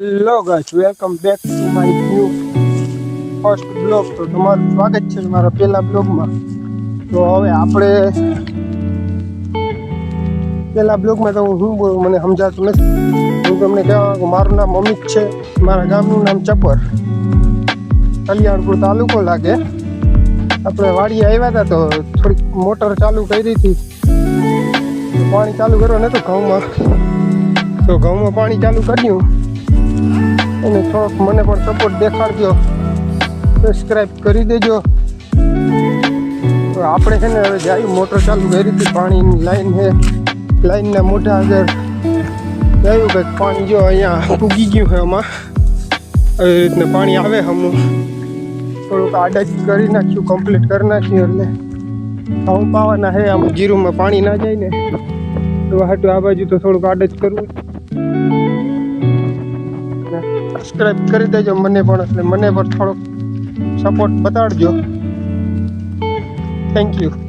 Hello guys welcome back to my new first blog તો તમારું સ્વાગત છે મારા પહેલા બ્લોગમાં તો હવે આપણે પહેલા બ્લોગમાં તો હું બોલું, મને સમજાતું નથી. હું તમને કહેવા માંગુ મારું નામ અમિત છે, મારા ગામનું નામ ચપર. કલ્યાણપુર તાલુકો લાગે. આપણે વાડીએ આવ્યા હતા તો થોડીક મોટર ચાલુ કરી હતી. પાણી ચાલુ કરવા નહોતું ઘઉંમાં. તો ઘઉંમાં પાણી ચાલુ કર્યું. અને થોડોક મને પણ સપોર્ટ દેખાડજો. સબસ્ક્રાઈબ કરી દેજો. તો આપણે છે ને હવે જાય મોટર ચાલુ કરી હતી. પાણીની લાઈન છે. લાઈનના મોટા આગળ જોયું કંઈક પાણી જો અહીંયા ઉગી ગયું છે આમાં. આવી રીતના પાણી આવે હમું થોડુંક આડા કરી નાખ્યું કમ્પ્લીટ કરી નાખ્યું એટલે. આવું પાવાના છે આમ જીરુમાં પાણી ના જાય ને. તો હાટું આ બાજુ તો થોડુંક આડ જ કરવું સબસ્ક્રાઈબ કરી દેજો મને પણ એટલે મને પણ થોડોક સપોર્ટ બતાડજો. Thank you